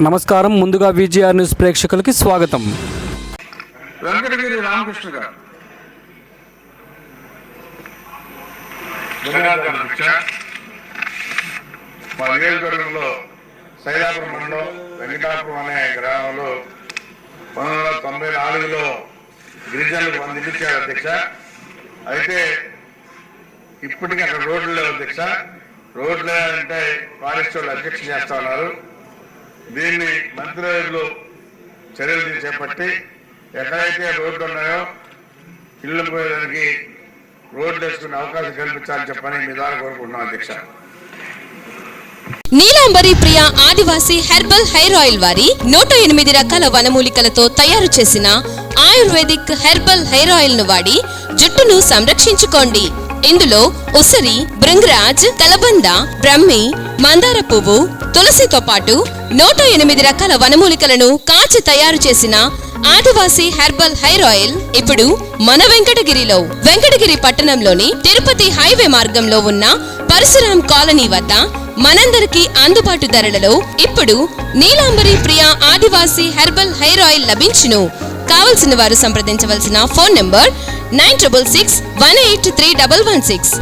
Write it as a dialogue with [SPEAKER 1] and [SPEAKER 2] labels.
[SPEAKER 1] నమస్కారం. ముందుగా VGR news ప్రేక్షకులకి స్వాగతం.
[SPEAKER 2] వెంకటగిరి రామకృష్ణ గారు. ధన్యవాదాలు మా నియోజకవర్గంలో సైదాపురం మండలం వెంకటాపురం అనే గ్రామంలో పంతొమ్మిది వందల తొంభై నాలుగులో గిరిజనులకు వంద ఇచ్చారు అధ్యక్ష. అయితే ఇప్పటికీ అక్కడ రోడ్లు లేవు అధ్యక్ష. రోడ్లు లేదంటే ఫారెస్ట్ వాళ్ళు అధ్యక్ష చేస్తా ఉన్నారు. దీన్ని మంత్రివర్యులు చర్యలు చేపట్టి ఎక్కడైతే రోడ్లు ఉన్నాయో ఇళ్ళు పోయేదానికి రోడ్లు వేసుకునే అవకాశం కల్పించాలని చెప్పని మీ ద్వారా కోరుకుంటున్నాం అధ్యక్ష.
[SPEAKER 3] Neelambari Priya Adivasi herbal hair oil వారి నూట ఎనిమిది రకాల వనమూలికలతో తయారు చేసిన ఆయుర్వేదిక్ హెర్బల్ హెయిర్ ఆయిల్ను వాడి జుట్టును సంరక్షించుకోండి. ఇందులో ఉసిరి బృంగరాజ్ కలబంద బ్రహ్మి మందార పువ్వు తులసితో పాటు నూట ఎనిమిది రకాల వనమూలికలను కాచి తయారు చేసిన ఆదివాసీ హెర్బల్ హెయిర్ ఆయిల్ ఇప్పుడు మన వెంకటగిరిలో. వెంకటగిరి పట్టణంలోని తిరుపతి హైవే మార్గంలో ఉన్న పరశురాం కాలనీ వద్ద మనందరికీ అందుబాటు ధరలలో ఇప్పుడు Neelambari Priya Adivasi herbal hair oil లభించును. కావలసిన వారు సంప్రదించవలసిన phone number nine triple six one eight three double one six.